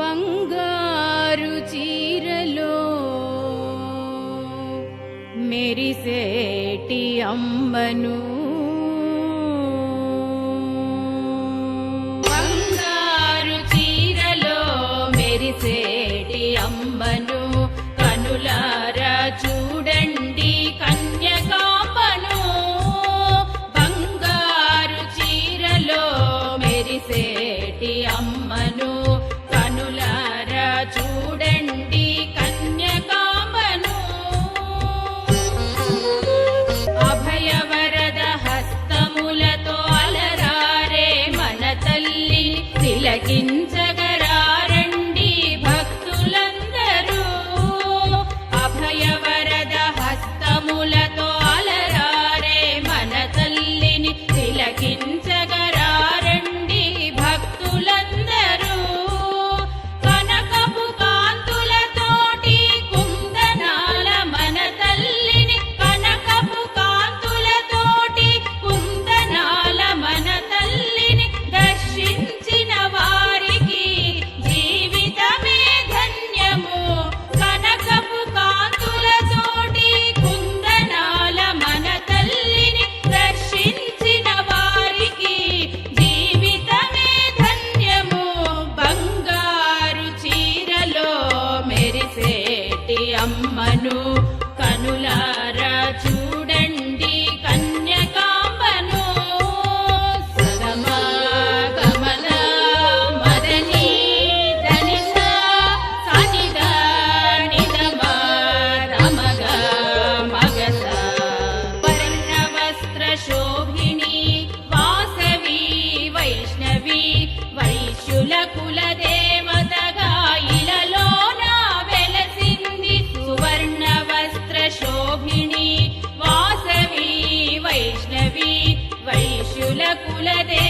బంగారు చీరలో మెరిసేటి అంబను బంగారు చీరలో మెరిసేటి అంబను కమ్మను కనులారా చూడండి కన్యకాంబను. సగమా కమల మదని ధనిత సనిద నిదమ రమగ మగస. వర్ణ శోభిణి వాసవి వైష్ణవి వైశుల కులదే la culadera.